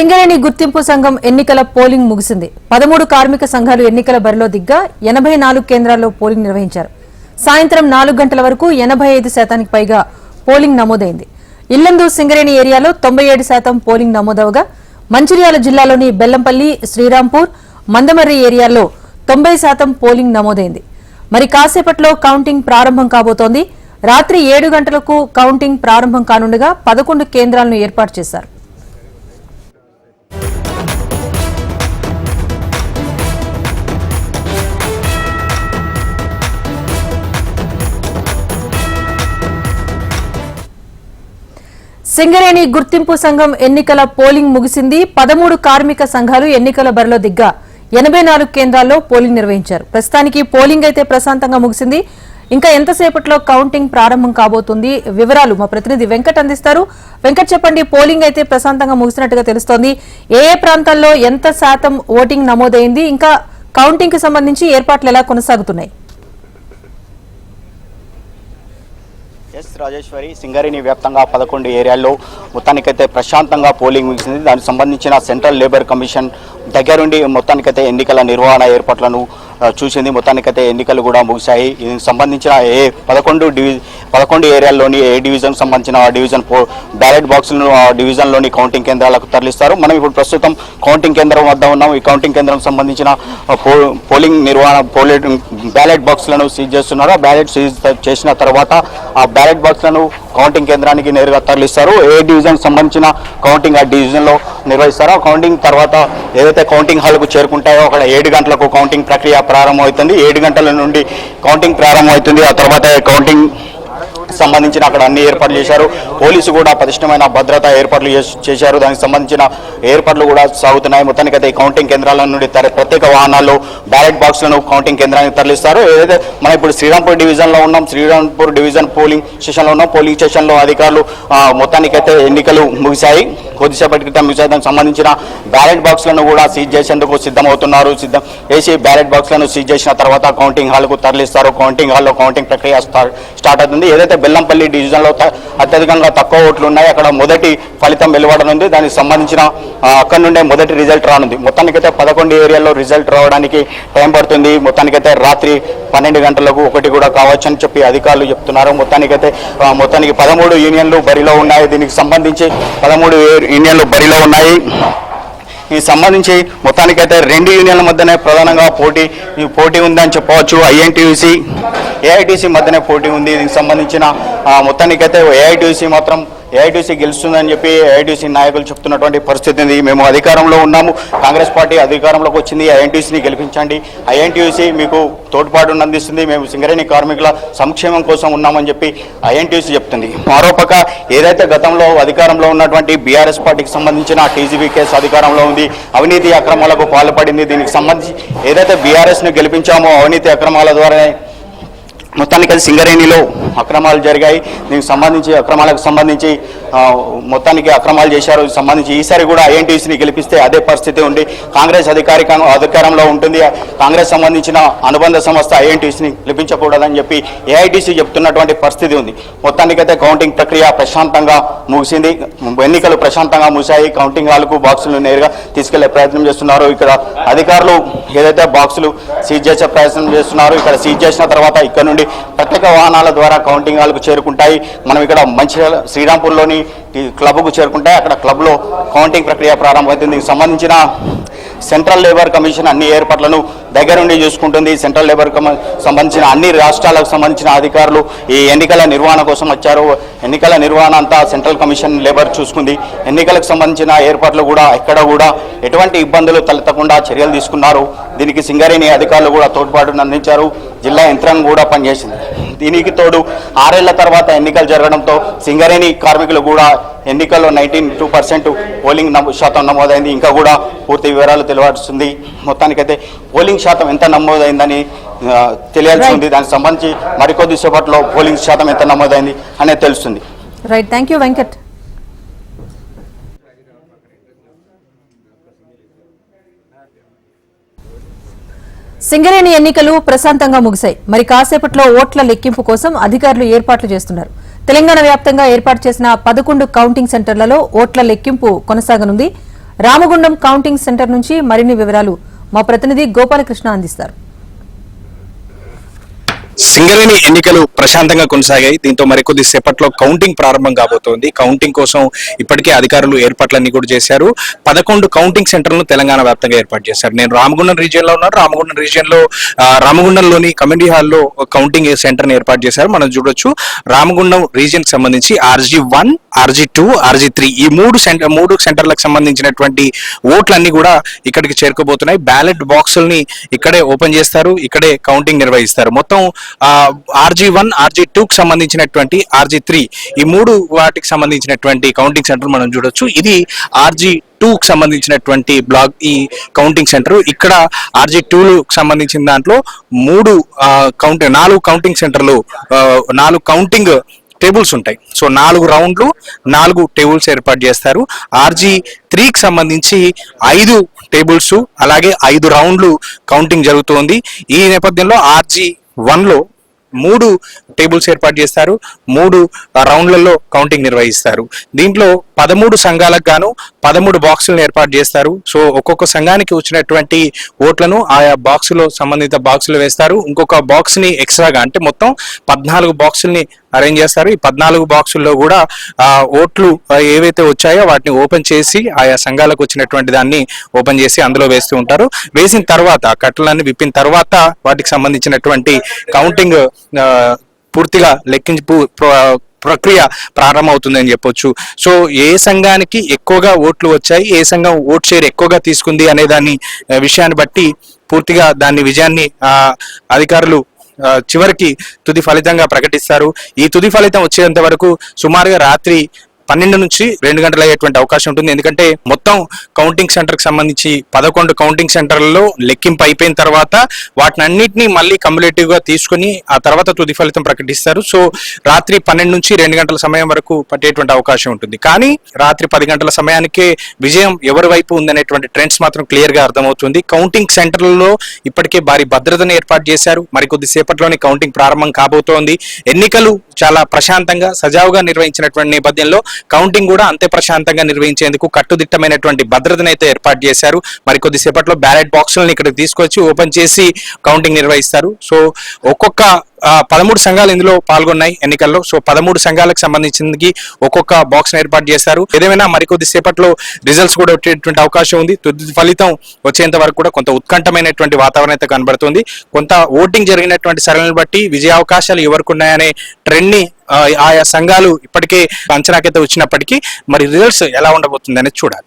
సింగరేణి గుర్తింపు సంఘం ఎన్నికల పోలింగ్ ముగిసింది. పదమూడు కార్మిక సంఘాలు ఎన్నికల బరిలో దిగ్గా ఎనభై నాలుగు కేంద్రాల్లో పోలింగ్ నిర్వహించారు. సాయంత్రం నాలుగు గంటల వరకు ఎనభై ఐదు శాతానికి పైగా పోలింగ్ నమోదైంది. ఇల్లందు సింగరేణి ఏరియాలో తొంభై ఏడు శాతం పోలింగ్ నమోదవగా మంచిర్యాల జిల్లాలోని బెల్లంపల్లి శ్రీరాంపూర్ మందమర్రి ఏరియాల్లో తొంభై శాతం పోలింగ్ నమోదైంది. మరి కాసేపట్లో కౌంటింగ్ ప్రారంభం కాబోతోంది. రాత్రి ఏడు గంటలకు కౌంటింగ్ ప్రారంభం కానుండగా పదకొండు కేంద్రాలను ఏర్పాటు చేశారు. సింగరేణి గుర్తింపు సంఘం ఎన్నికల పోలింగ్ ముగిసింది. పదమూడు కార్మిక సంఘాలు ఎన్నికల బరిలో దిగ్గా. ఎనభై నాలుగు కేంద్రాల్లో పోలింగ్ నిర్వహించారు. ప్రస్తుతానికి పోలింగ్ అయితే ప్రశాంతంగా ముగిసింది. ఇంకా ఎంతసేపట్లో కౌంటింగ్ ప్రారంభం కాబోతుంది? వివరాలు మా ప్రతినిధి వెంకట్ అందిస్తారు. వెంకట్ చెప్పండి పోలింగ్ అయితే ప్రశాంతంగా ముగిసినట్టుగా తెలుస్తోంది. ఏ ఏ ప్రాంతాల్లో ఎంత శాతం ఓటింగ్ నమోదైంది? ఇంకా కౌంటింగ్కి సంబంధించి ఏర్పాట్లు ఎలా కొనసాగుతున్నాయి? ఎస్ రాజేశ్వరి సింగరేణి వ్యాప్తంగా పదకొండు ఏరియాల్లో మొత్తానికైతే ప్రశాంతంగా పోలింగ్ ముగిసింది. దానికి సంబంధించిన సెంట్రల్ లేబర్ కమిషన్ దగ్గరుండి మొత్తానికైతే ఎన్నికల నిర్వహణ ఏర్పాట్లను చూసింది. మొత్తానికైతే ఎన్నికలు కూడా ముగిశాయి. దీనికి సంబంధించిన ఏ పదకొండు డివి పదకొండు ఏరియాల్లోని ఏ డివిజన్ సంబంధించిన డివిజన్ పో బ్యాలెట్ బాక్సులను ఆ డివిజన్లోని కౌంటింగ్ కేంద్రాలకు తరలిస్తారు. మనం ఇప్పుడు ప్రస్తుతం కౌంటింగ్ కేంద్రం వద్ద ఉన్నాం. ఈ కౌంటింగ్ కేంద్రం సంబంధించిన పో పోలింగ్ నిర్వహణ పోలింగ్ బ్యాలెట్ బాక్సులను సీజ్ చేస్తున్నారు. ఆ బ్యాలెట్ సీజ్ చేసిన తర్వాత ఆ బ్యాలెట్ బాక్స్లను కౌంటింగ్ కేంద్రానికి నేరుగా తరలిస్తారు. ఏ డివిజన్ సంబంధించిన కౌంటింగ్ ఆ డివిజన్లో నిర్వహిస్తారు ఆ కౌంటింగ్ తర్వాత ఏదైతే కౌంటింగ్ హాల్కు చేరుకుంటాయో అక్కడ ఏడు గంటలకు కౌంటింగ్ ప్రక్రియ ప్రారంభమవుతుంది. ఏడు గంటల నుండి కౌంటింగ్ ప్రారంభమవుతుంది. ఆ తర్వాత కౌంటింగ్ సంబంధించిన అక్కడ అన్ని ఏర్పాట్లు చేశారు. పోలీసు కూడా పటిష్టమైన భద్రత ఏర్పాట్లు చేశారు. దానికి సంబంధించిన ఏర్పాట్లు కూడా సాగుతున్నాయి. మొత్తానికైతే ఈ కౌంటింగ్ కేంద్రాల నుండి ప్రత్యేక వాహనాల్లో బ్యాలెట్ బాక్స్లను కౌంటింగ్ కేంద్రానికి తరలిస్తారు. ఏదైతే మనం ఇప్పుడు శ్రీరాంపూర్ డివిజన్లో ఉన్నాం శ్రీరాంపూర్ డివిజన్ పోలింగ్ స్టేషన్లో ఉన్నాం పోలింగ్ స్టేషన్లో అధికారులు మొత్తానికైతే ఎన్నికలు ముగిశాయి. కొద్దిసేపటి క్రితం ముగిశాయి. దానికి సంబంధించిన బ్యాలెట్ బాక్స్లను కూడా సీజ్ చేసేందుకు సిద్ధమవుతున్నారు. సిద్ధం వేసి బ్యాలెట్ బాక్స్లను సీజ్ చేసిన తర్వాత కౌంటింగ్ హాల్కు తరలిస్తారు. కౌంటింగ్ హాల్లో కౌంటింగ్ ప్రక్రియ స్టార్ట్ అవుతుంది. ఏదైతే బెల్లంపల్లి డివిజన్లో త- అత్యధికంగా తక్కువ ఓట్లు ఉన్నాయి. అక్కడ మొదటి ఫలితం వెలువడనుంది. దానికి సంబంధించిన అక్కడ నుండే మొదటి రిజల్ట్ రానుంది. మొత్తానికైతే పదకొండు ఏరియాల్లో రిజల్ట్ రావడానికి టైం పడుతుంది. మొత్తానికైతే రాత్రి పన్నెండు గంటలకు ఒకటి కూడా కావచ్చు అని చెప్పి అధికారులు చెప్తున్నారు. మొత్తానికైతే మొత్తానికి పదమూడు యూనియన్లు బరిలో ఉన్నాయి. దీనికి సంబంధించి పదమూడు యూనియన్లు బరిలో ఉన్నాయి. ఈ సంబంధించి మొత్తానికైతే రెండు యూనియన్ల మధ్యనే ప్రధానంగా పోటీ ఈ పోటీ ఉందని చెప్పవచ్చు. ఐఎన్టీయూసీ ఏఐటీసీ మధ్యనే పోటీ ఉంది. దీనికి సంబంధించిన మొత్తానికైతే ఏఐటీసీ మాత్రం ఏఐటీసీ గెలుస్తుందని చెప్పి ఏఐటీసీ నాయకులు చెప్తున్నటువంటి పరిస్థితి ఉంది మేము అధికారంలో ఉన్నాము. కాంగ్రెస్ పార్టీ అధికారంలోకి వచ్చింది. ఐఎన్టీసీని గెలిపించండి. ఐఎన్టీయూసీ మీకు తోడ్పాటును అందిస్తుంది. మేము సింగరేణి కార్మికుల సంక్షేమం కోసం ఉన్నామని చెప్పి ఐఎన్టీయూసీ చెప్తుంది. మరోపక్క ఏదైతే గతంలో అధికారంలో ఉన్నటువంటి బీఆర్ఎస్ పార్టీకి సంబంధించిన టీజీబీ కేసు అధికారంలో ఉంది అవినీతి అక్రమాలకు పాల్పడింది. దీనికి సంబంధించి ఏదైతే బీఆర్ఎస్ను గెలిపించామో అవినీతి అక్రమాల ద్వారా మొత్తానికి అది సింగరేణిలో అక్రమాలు జరిగాయి. దీనికి సంబంధించి అక్రమాలకు సంబంధించి మొత్తానికి అక్రమాలు చేశారు. సంబంధించి ఈసారి కూడా ఐఎన్టీసీని గెలిపిస్తే అదే పరిస్థితి ఉంది. కాంగ్రెస్ అధికారిక అధికారంలో ఉంటుంది. కాంగ్రెస్ సంబంధించిన అనుబంధ సంస్థ ఐఎన్టీసీని గెలిపించకూడదని చెప్పి ఏఐటీసీ చెప్తున్నటువంటి పరిస్థితి ఉంది. మొత్తానికైతే కౌంటింగ్ ప్రక్రియ ప్రశాంతంగా ముగిసింది. ఎన్నికలు ప్రశాంతంగా ముగిశాయి. కౌంటింగ్ హాల్కు బాక్సులు నేరుగా తీసుకెళ్ళే ప్రయత్నం చేస్తున్నారు. ఇక్కడ అధికారులు ఏదైతే బాక్సులు సీజ్ చేసే ప్రయత్నం చేస్తున్నారు ఇక్కడ సీజ్ చేసిన తర్వాత ఇక్కడ నుండి ప్రత్యేక వాహనాల ద్వారా కౌంటింగ్ హాల్కు చేరుకుంటాయి. మనం ఇక్కడ మంచిర్యాల శ్రీరాంపూర్లోని క్లబ్కు చేరుకుంటాయి. అక్కడ క్లబ్లో కౌంటింగ్ ప్రక్రియ ప్రారంభమవుతుంది దీనికి సంబంధించిన సెంట్రల్ లేబర్ కమిషన్ అన్ని ఏర్పాట్లను దగ్గరుండి చూసుకుంటుంది. సెంట్రల్ లేబర్ సంబంధించిన అన్ని రాష్ట్రాలకు సంబంధించిన అధికారులు ఈ ఎన్నికల నిర్వహణ కోసం వచ్చారు. ఎన్నికల నిర్వహణ అంతా సెంట్రల్ కమిషన్ లేబర్ చూసుకుంది. ఎన్నికలకు సంబంధించిన ఏర్పాట్లు కూడా ఎక్కడ కూడా ఎటువంటి ఇబ్బందులు తలెత్తకుండా చర్యలు తీసుకున్నారు. దీనికి సింగరేణి అధికారులు కూడా తోడ్పాటును అందించారు. జిల్లా యంత్రాంగం కూడా పనిచేసింది. దీనికి తోడు ఆరేళ్ళ తర్వాత ఎన్నికలు జరగడంతో సింగరేణి కార్మికులు కూడా ఎన్నికల్లో నైన్టీన్ టూ పర్సెంట్ పోలింగ్ నమో శాతం నమోదైంది. ఇంకా కూడా పూర్తి వివరాలు తెలియాల్సింది. మొత్తానికైతే పోలింగ్ శాతం ఎంత నమోదైందని తెలియాల్సి ఉంది. దానికి సంబంధించి మరికొద్ది సేపట్లో పోలింగ్ శాతం ఎంత నమోదైంది అనేది తెలుస్తుంది. Right thank you Venkat Singareni ఎన్నికలు ప్రశాంతంగా ముగిశాయి. మరి కాసేపట్లో ఓట్ల లెక్కింపు కోసం అధికారులు ఏర్పాట్లు చేస్తున్నారు. తెలంగాణ వ్యాప్తంగా ఏర్పాటు చేసిన పదకొండు కౌంటింగ్ సెంటర్లలో ఓట్ల లెక్కింపు కొనసాగనుంది. రామగుండం కౌంటింగ్ సెంటర్ నుంచి మరిన్ని వివరాలు మా ప్రతినిధి గోపాలకృష్ణ అందిస్తారు. సింగరేణి ఎన్నికలు ప్రశాంతంగా కొనసాగాయి. దీంతో మరికొద్ది సేపట్లో కౌంటింగ్ ప్రారంభం కాబోతోంది. కౌంటింగ్ కోసం ఇప్పటికే అధికారులు ఏర్పాట్లన్నీ కూడా చేశారు. పదకొండు కౌంటింగ్ సెంటర్లను తెలంగాణ వ్యాప్తంగా ఏర్పాటు చేశారు. నేను రామగుండం రీజియన్లో ఉన్నాను. రామగుండం రీజియన్లో రామగుండంలోని కమ్యూనిటీ హాల్లో కౌంటింగ్ సెంటర్ని ఏర్పాటు చేశారు. మనం చూడొచ్చు. రామగుండం రీజియన్కి సంబంధించి RG one RG two RG three ఈ మూడు సెంటర్ మూడు సెంటర్లకు సంబంధించినటువంటి ఓట్లన్నీ కూడా ఇక్కడికి చేరుకోబోతున్నాయి. బ్యాలెట్ బాక్సుల్ని ఇక్కడే ఓపెన్ చేస్తారు. ఇక్కడే కౌంటింగ్ నిర్వహిస్తారు. మొత్తం ఆర్జీ వన్ ఆర్జీ టూకి సంబంధించినటువంటి ఆర్జీ త్రీ ఈ మూడు వాటికి సంబంధించినటువంటి కౌంటింగ్ సెంటర్ మనం చూడొచ్చు. ఇది ఆర్జీ టూకి సంబంధించినటువంటి బ్లాక్ ఈ కౌంటింగ్ సెంటర్ ఇక్కడ ఆర్జీ టూకి సంబంధించిన దాంట్లో మూడు కౌంటింగ్ నాలుగు కౌంటింగ్ సెంటర్లు నాలుగు కౌంటింగ్ టేబుల్స్ ఉంటాయి. సో నాలుగు రౌండ్లు నాలుగు టేబుల్స్ ఏర్పాటు చేస్తారు. ఆర్జీ త్రీకి సంబంధించి ఐదు టేబుల్స్ అలాగే ఐదు రౌండ్లు కౌంటింగ్ జరుగుతోంది. ఈ నేపథ్యంలో ఆర్జీ వన్లో మూడు టేబుల్స్ ఏర్పాటు చేస్తారు. మూడు రౌండ్లలో కౌంటింగ్ నిర్వహిస్తారు. దీంట్లో పదమూడు సంఘాలకు గాను పదమూడు బాక్సులను ఏర్పాటు చేస్తారు. సో ఒక్కొక్క సంఘానికి వచ్చినటువంటి ఓట్లను ఆయా బాక్సులో సంబంధిత బాక్సులు వేస్తారు. ఇంకొక బాక్స్ని ఎక్స్ట్రాగా అంటే మొత్తం పద్నాలుగు బాక్సుల్ని అరేంజ్ చేస్తారు. ఈ పద్నాలుగు బాక్సుల్లో కూడా ఆ, ఓట్లు ఏవైతే వచ్చాయో వాటిని ఓపెన్ చేసి ఆయా సంఘాలకు వచ్చినటువంటి దాన్ని ఓపెన్ చేసి అందులో వేస్తూ ఉంటారు. వేసిన తర్వాత కట్టలన్నీ విప్పిన తర్వాత వాటికి సంబంధించినటువంటి కౌంటింగ్ పూర్తిగా లెక్కింపు ప్ర- ప్రక్రియ ప్రారంభమవుతుందని చెప్పొచ్చు. సో ఏ సంఘానికి ఎక్కువగా ఓట్లు వచ్చాయి ఏ సంఘం ఓట్ షేర్ ఎక్కువగా తీసుకుంది అనే దాని విషయాన్ని బట్టి పూర్తిగా దాని విజయాన్ని ఆ, అధికారులు చివరికి తుది ఫలితంగా ప్రకటిస్తారు. ఈ తుది ఫలితం వచ్చేంత వరకు సుమారుగా రాత్రి పన్నెండు నుంచి రెండు గంటలు అయ్యేటువంటి అవకాశం ఉంటుంది. ఎందుకంటే మొత్తం కౌంటింగ్ సెంటర్కి సంబంధించి పదకొండు కౌంటింగ్ సెంటర్లలో లెక్కింపు అయిపోయిన తర్వాత వాటిని అన్నింటినీ మళ్ళీ కమ్యులేటివ్గా తీసుకుని ఆ తర్వాత తుది ఫలితం ప్రకటిస్తారు. సో రాత్రి పన్నెండు నుంచి రెండు గంటల సమయం వరకు పట్టేటువంటి అవకాశం ఉంటుంది. కానీ రాత్రి పది గంటల సమయానికే విజయం ఎవరి వైపు ఉందనేటువంటి ట్రెండ్స్ మాత్రం క్లియర్గా అర్థమవుతుంది. కౌంటింగ్ సెంటర్లలో ఇప్పటికే భారీ భద్రతను ఏర్పాటు చేశారు. మరికొద్ది సేపట్లోనే కౌంటింగ్ ప్రారంభం కాబోతోంది. ఎన్నికలు చాలా ప్రశాంతంగా సజావుగా నిర్వహించినటువంటి నేపథ్యంలో కౌంటింగ్ కూడా అంతే ప్రశాంతంగా నిర్వహించేందుకు కట్టుదిట్టమైనటువంటి భద్రతను అయితే ఏర్పాటు చేశారు. మరికొద్దిసేపట్లో బ్యాలెట్ బాక్సులను ఇక్కడికి తీసుకొచ్చి ఓపెన్ చేసి కౌంటింగ్ నిర్వహిస్తారు. సో ఒక్కొక్క పదమూడు సంఘాలు ఇందులో పాల్గొన్నాయి ఎన్నికల్లో. సో పదమూడు సంఘాలకు సంబంధించింది ఒక్కొక్క బాక్స్ ఏర్పాటు చేశారు. ఏదేమైనా మరికొద్ది సేపట్లో రిజల్ట్స్ కూడా వచ్చేటువంటి అవకాశం ఉంది. తుది ఫలితం వచ్చేంత వరకు కూడా కొంత ఉత్కంఠమైనటువంటి వాతావరణం అయితే కనబడుతుంది. కొంత ఓటింగ్ జరిగినటువంటి సరళిని బట్టి విజయ అవకాశాలు ఎవరికి ఉన్నాయనే ట్రెండ్ని ఆయా సంఘాలు ఇప్పటికే అంచనాకైతే వచ్చినప్పటికీ మరి రిజల్ట్స్ ఎలా ఉండబోతుంది అనేది చూడాలి.